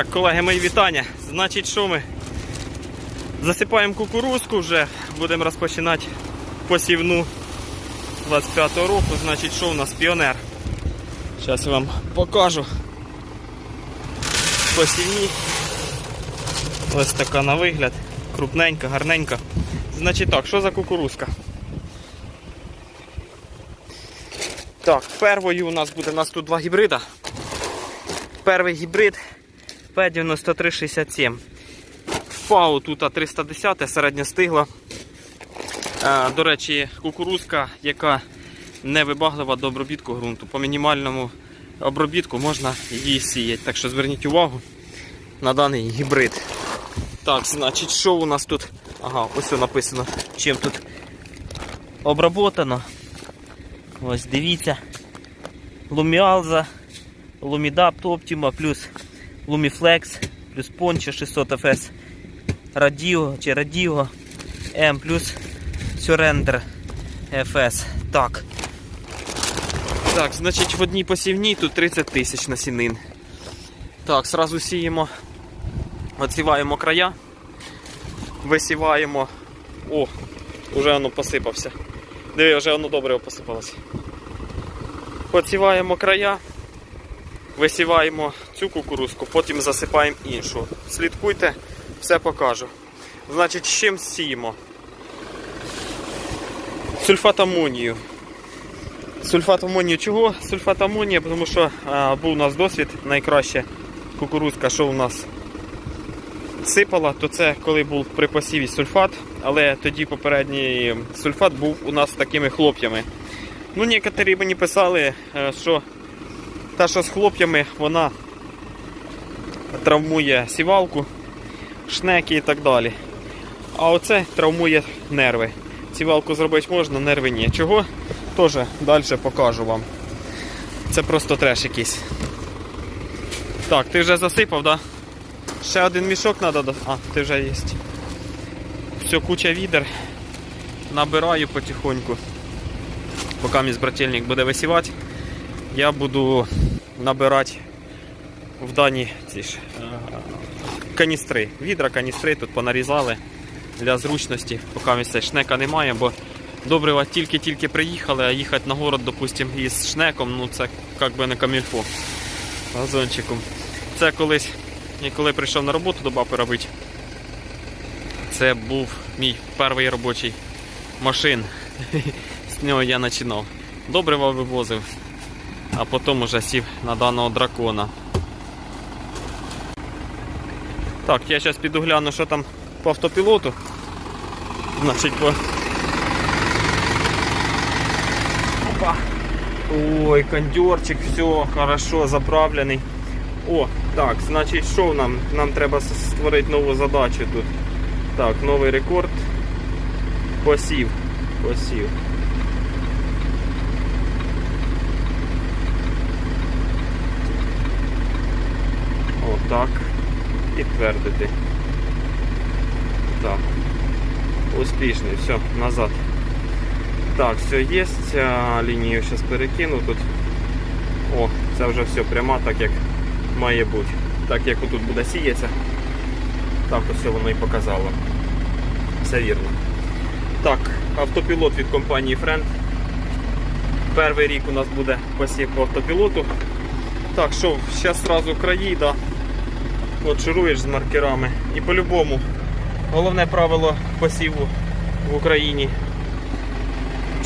Так, колеги, мої вітання. Значить, що ми? Засипаємо кукурузку вже, будемо розпочинати посівну 25-го року. Значить, що у нас піонер. Зараз я вам покажу. Посівні. Ось така на вигляд. Крупненька, гарненька. Значить так, що за кукурузка? Так, первою у нас буде, у нас тут два гібрида. Перший гібрид P9367. ФАУ тут 310 середньостигла. Е, До речі, кукурузка, яка не вибаглива до обробітку ґрунту. По мінімальному обробітку можна її сіяти. Так що зверніть увагу на даний гібрид. Так, значить, що у нас тут? Ага, ось написано, чим тут обработано. Ось дивіться. Луміалза, Лумідапт Optima плюс Lumiflex, плюс Poncho 600 FS, Радіо чи Радіо М плюс Surrender FS. Так. Так, значить в одній посівній тут 30 тисяч насінин. Так, зразу сіємо, оціваємо края, висіваємо. О, вже воно посипався. Диви, вже воно добре посипалося. Поціваємо края, висіваємо цю кукурузку, потім засипаємо іншу. Слідкуйте, все покажу. Значить, з чим сіємо? Сульфат амонію. Сульфат амонію чого? Сульфат амонію, тому що а, був у нас досвід найкраще кукурузка, що у нас сипала, то це коли був при посіві сульфат, але тоді попередній сульфат був у нас з такими хлоп'ями. Ну, некоторі мені писали, е, що та, що з хлоп'ями, вона травмує сівалку, шнеки і так далі. А оце травмує нерви. Сівалку зробити можна, нерви ні. Чого? Теж далі покажу вам. Це просто треш якийсь. Так, ти вже засипав, так? Да? Ще один мішок треба. А, ти вже є. Все, куча відер. Набираю потихоньку. Поки мій брательник буде висівати, я буду набирати в дані ці ж е, каністри. Відра, каністри тут понарізали для зручності, поки місця шнека немає, бо добрива тільки-тільки приїхали, а їхати на город, допустимо, із шнеком, ну це як би не камільфо газончиком. Це колись, я коли прийшов на роботу до баби робити, це був мій перший робочий машин. З нього я починав. Добрива вивозив, а потім уже сів на даного дракона. Так, я зараз піду гляну, що там по автопілоту. Значить, по. Опа. Ой, кондерчик, все хорошо, заправлений. О, так, значить, що нам? Нам треба створити нову задачу тут. Так, новий рекорд. Посів. Посів. Отак. Підтвердити. Так. Успішний, все, назад. Так, все є. Лінію зараз перекину тут. О, це вже все пряма, так як має бути. Так як тут буде сіятися. Так ось воно і показало. Все вірно. Так, автопілот від компанії Friend. Перший рік у нас буде посів по автопілоту. Так, що, зараз одразу краї, да. От шируєш з маркерами. І по-любому, головне правило посіву в Україні.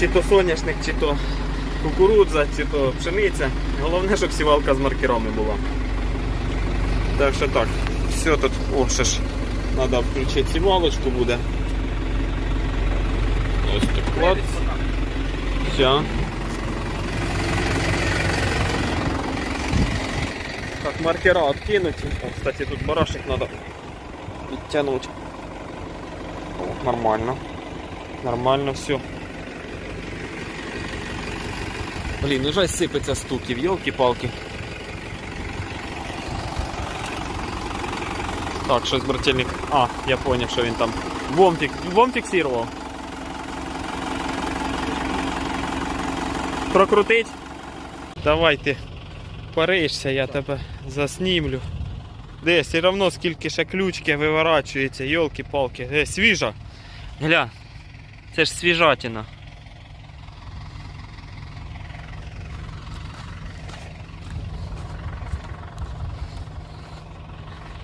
Чи то соняшник, чи то кукурудза, чи то пшениця. Головне, щоб сівалка з маркерами була. Так що так, все тут, о, треба включити сівалочку буде. Ось так клад. Все. Так, маркера откинуть. О, кстати, тут барашек надо підтягнути. О, нормально. Нормально все. Блін, уже сипеться стуків, йолки-палки. Так, щось брательник. А, я понял, що він там. Вом, фік... Вом фіксував. Прокрутить? Давай ти Паришся, я тебе заснімлю. Де, все одно скільки ще ключки виворачується, йолки-палки. Де, свіжа. Гля, це ж свіжатина.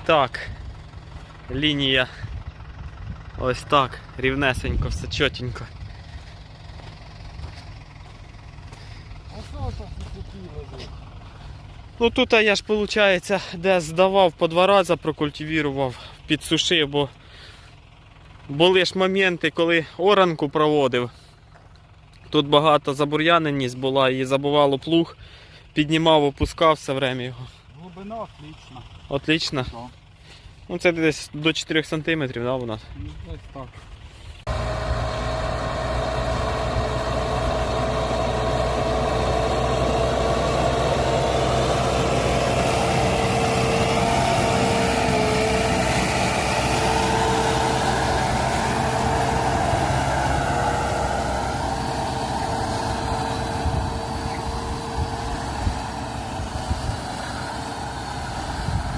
Так. Лінія. Ось так. Рівнесенько, все чотенько. А що лежить? Ну тут я ж, виходить, де здавав по два рази, прокультивірував, підсушив, бо були ж моменти, коли оранку проводив. Тут багато забур'яненість була і забувало плуг, піднімав, опускав все время його. Глибина отлічна. Отлично. Що? Ну це десь до 4 см, да, у нас. Ну, десь так.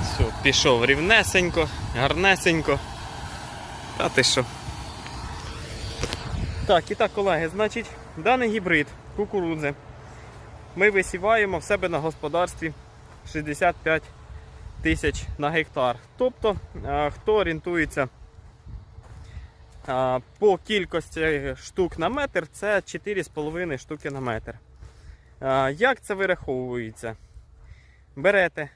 Все, пішов рівнесенько, гарнесенько. Та ти що? Так, і так, колеги, значить, даний гібрид кукурудзи ми висіваємо в себе на господарстві 65 тисяч на гектар. Тобто, е, хто орієнтується е, по кількості штук на метр, це 4,5 штуки на метр. Е, Як це вираховується? Берете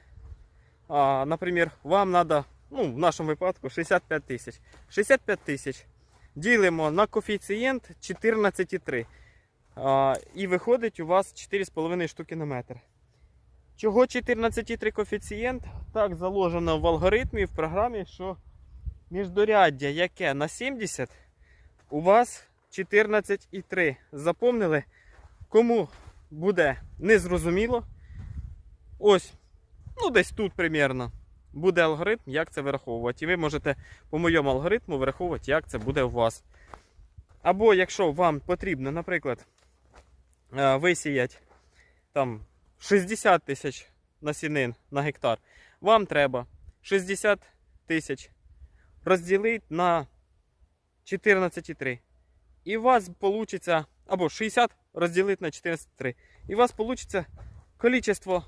а, наприклад, вам треба, ну, в нашому випадку 65 тисяч. 65 тисяч ділимо на коефіцієнт 14,3. А, і виходить у вас 4,5 штуки на метр. Чого 14,3 коефіцієнт? Так заложено в алгоритмі в програмі, що міждоряддя, яке на 70, у вас 14,3. Запомнили? Кому буде незрозуміло? Ось ну десь тут примірно, буде алгоритм, як це вираховувати. І ви можете по моєму алгоритму вираховувати, як це буде у вас. Або якщо вам потрібно, наприклад, е, висіяти там 60 тисяч насінин на гектар, вам треба 60 тисяч розділити на 14,3. І у вас вийде, або 60 розділити на 14,3. І у вас вийде количество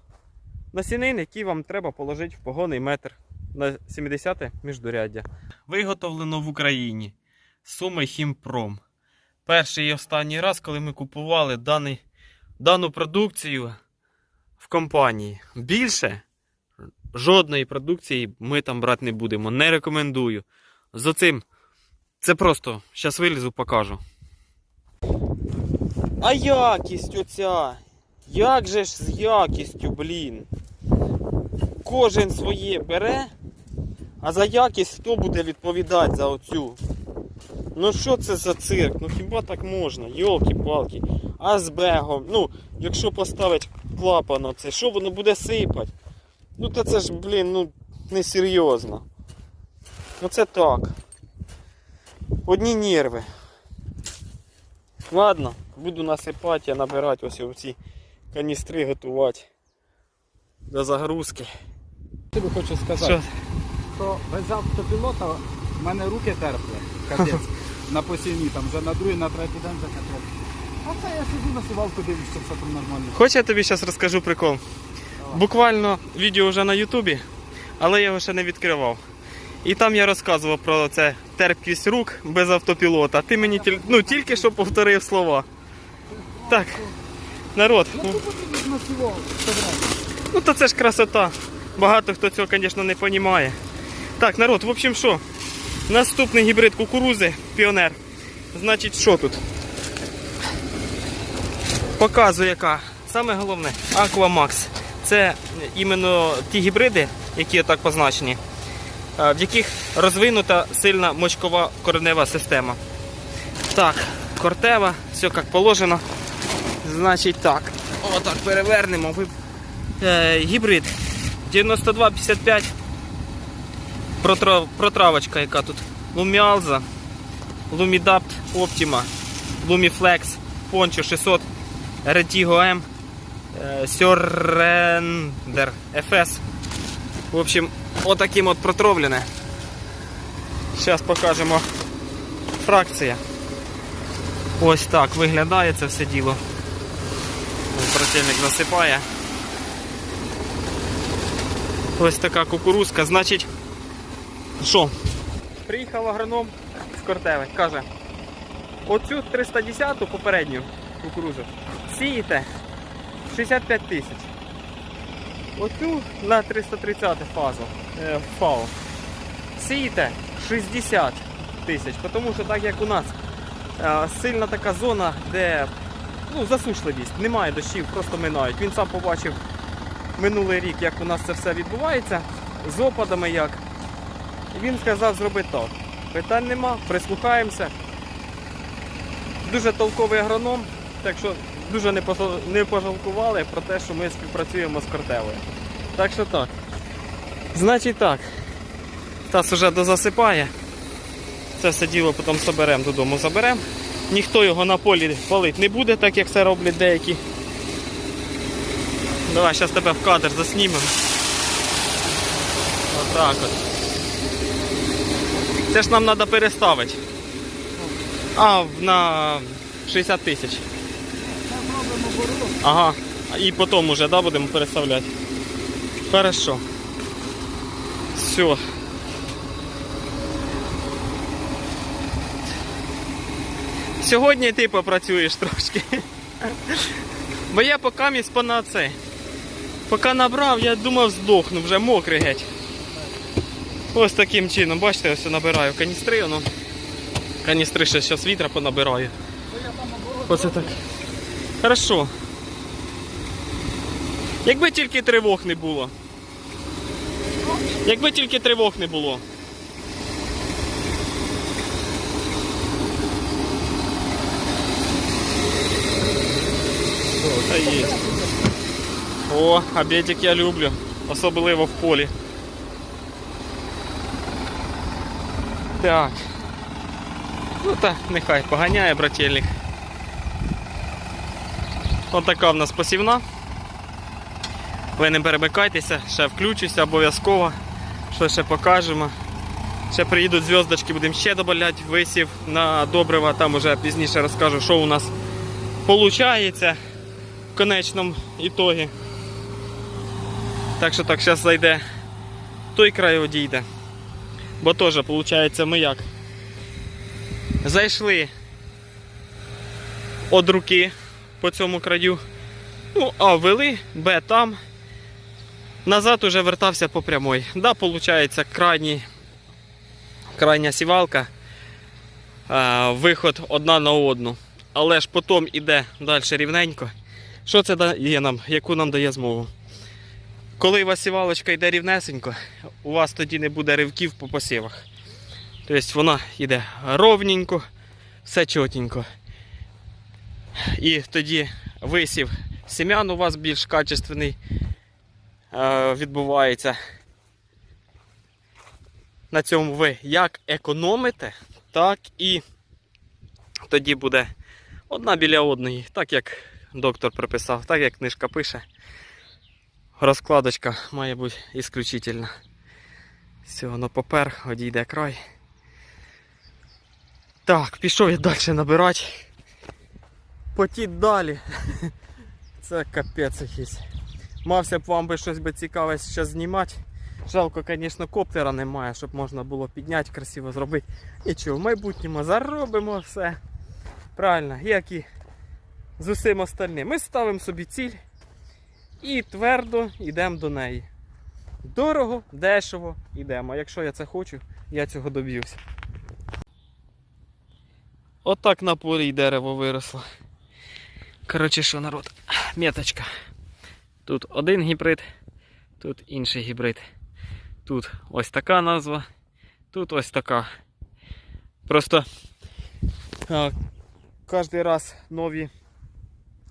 насінин, які вам треба положити в погонний метр на 70 міждуряддя. Виготовлено в Україні Суми Хімпром. Перший і останній раз, коли ми купували даний, дану продукцію в компанії. Більше жодної продукції ми там брати не будемо. Не рекомендую. За цим це просто зараз вилізу, покажу. А якість оця? Як же ж з якістю, блін? Кожен своє бере, а за якість хто буде відповідати за оцю? Ну що це за цирк? Ну хіба так можна? Йолки-палки. А з бегом, ну, якщо поставить клапан оце, що воно буде сипати? Ну та це ж, блін, ну несерйозно. Ну це так. Одні нерви. Ладно, буду насипати, набирати ось ці каністри готувати до загрузки. Тобі хочу сказати, Що? що без автопілота в мене руки терпли. Капець. на посівні, там вже на другий, на третій день закатав. А це я сиджу на дивлюсь, що все там нормально. Хоч я тобі зараз розкажу прикол. Буквально відео вже на Ютубі, але я його ще не відкривав. І там я розказував про це терпкість рук без автопілота. Ти мені тіль- ну, тільки що повторив слова. Так, народ, ну, ну то це ж красота. Багато хто цього, звісно, не розуміє. Так, народ, в общем, що? Наступний гібрид кукурузи, піонер. Значить, що тут? Показую яка. Саме головне Aquamax. Це іменно ті гібриди, які отак позначені, е, в яких розвинута сильна мочкова коренева система. Так, кортева, все як положено. Значить так. Отак перевернемо. Е, гібрид 9255. Протра... Протравочка, яка тут. Lumialza, Lumidapt Optima, Lumiflex, Poncho 600, Retigo M, е, Surrender FS. В общем, отаким от протровлене. Зараз покажемо фракція. Ось так виглядає це все діло. Ось Брательник насипає. Ось така кукурузка. Значить, що? Приїхав агроном з Кортеви, каже, оцю 310-ту попередню кукурузу сієте 65 тисяч. Оцю на 330 фазу е, фау. Сієте 60 тисяч, тому що так як у нас е, сильна така зона, де ну, засушливість, немає дощів, просто минають. Він сам побачив минулий рік, як у нас це все відбувається, з опадами як. Він сказав зробити так. Питань нема, прислухаємося. Дуже толковий агроном, так що дуже не пожалкували про те, що ми співпрацюємо з Кортевою. Так що так. Значить так. Стас уже дозасипає. Це все діло потім соберемо додому, заберемо. Ніхто його на полі палити не буде, так як це роблять деякі. Давай, зараз тебе в кадр заснімемо. Отак от. Це ж нам треба переставити. А, на 60 тисяч. Ага. І потім уже, да, будемо переставляти. Хорошо. Все. Сьогодні ти попрацюєш трошки. Бо я поки місь на це. Поки набрав, я думав здохну, вже мокрий геть. Ось таким чином, бачите, ось набираю каністри, воно. Каністри ще зараз вітра понабираю. Оце так. Хорошо. Якби тільки тривог не було. Якби тільки тривог не було. Та. О, обідик я люблю. Особливо в полі. Так. Ну та нехай поганяє брательник. Ось така в нас посівна. Ви не перемикайтеся, ще включуся обов'язково. Що ще покажемо. Ще приїдуть зв'язочки, будемо ще додати висів на добрива. Там уже пізніше розкажу, що у нас виходить в конечному ітогі. Так що так, зараз зайде той край одійде. Бо теж, виходить, ми як? Зайшли од руки по цьому краю. Ну, А вели, Б там. Назад уже вертався по прямой. Да, виходить, крайній, крайня сівалка. Виход одна на одну. Але ж потім іде далі рівненько. Що це дає нам? Яку нам дає змогу? Коли у вас сівалочка йде рівнесенько, у вас тоді не буде ривків по посівах. Тобто вона йде ровненько, все чотенько. І тоді висів сім'ян у вас більш качественний е, відбувається. На цьому ви як економите, так і тоді буде одна біля одної, так як доктор приписав, так як книжка пише. Розкладочка має бути ісключительна. Все, воно попер, одійде край. Так, пішов я далі набирати. Потіть далі. Це капець якийсь. Мався б вам би щось би цікаве ще знімати. Жалко, звісно, коптера немає, щоб можна було підняти, красиво зробити. Нічого, в майбутньому заробимо все. Правильно, як і з усім остальним. Ми ставимо собі ціль і твердо йдемо до неї. Дорого, дешево йдемо. А якщо я це хочу, я цього доб'юся. Отак на полі й дерево виросло. Коротше, що народ, меточка. Тут один гібрид, тут інший гібрид. Тут ось така назва, тут ось така. Просто кожен раз нові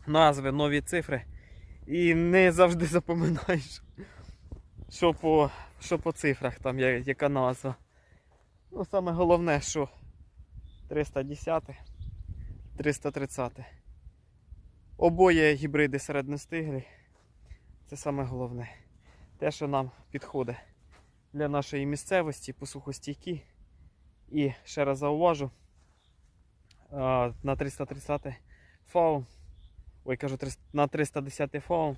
назви, нові цифри. І не завжди запоминаєш, що по, що по цифрах там яка назва. Ну, саме головне, що 310, 330. Обоє гібриди середностиглі. Це саме головне. те, що нам підходить для нашої місцевості, посухостійкі. І ще раз зауважу, на 330 фаун, ой, кажу, на 310 фаун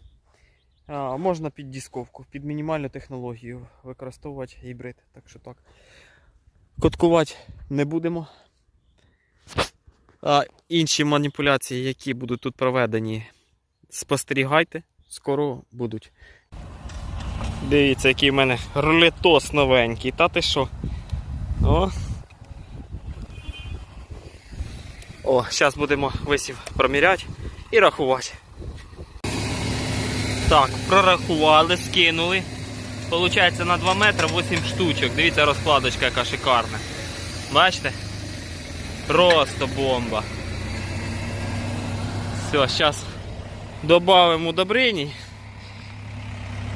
можна під дисковку, під мінімальну технологію використовувати гібрид. Так що так. Коткувати не будемо. А інші маніпуляції, які будуть тут проведені, спостерігайте, скоро будуть. Дивіться, який в мене рулетос новенький. Та ти що? О. О, зараз будемо висів проміряти і рахувати. Так, прорахували, скинули. Получається на 2 метри 8 штучок. Дивіться, розкладочка яка шикарна. Бачите? Просто бомба. Все, зараз додамо удобрений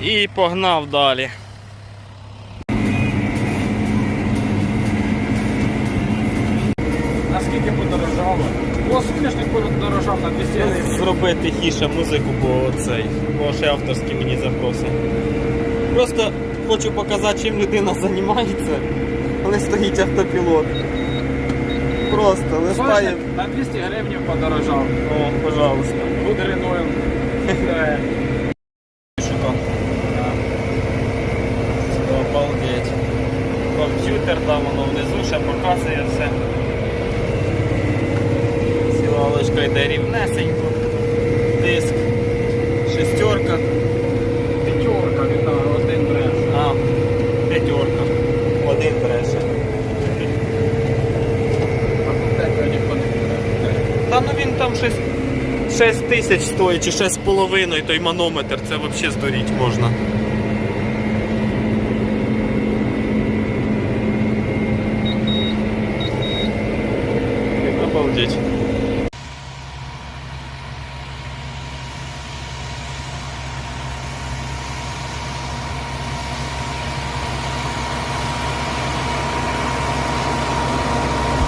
і погнав далі. Соняшник подорожав на 200 гривень. Зроби тихіше музику, бо цей, бо ще авторські мені запроси. Просто хочу показати, чим людина займається, але стоїть автопілот. Просто листає. Соняшник на 200 гривень подорожав. О, пожалуйста. Гудриною. Е, Що Обалдеть. Комп'ютер там воно внизу ще показує все. Сівалочка йде рівнесенько. Диск. Шестерка. П'ятерка від того, один бреш. А, п'ятерка. Один бреше. А тут тебе ніхто не бере. Та ну він там щось 6 тисяч стоїть чи 6,5 той манометр, це взагалі здуріть можна. Обалдеть.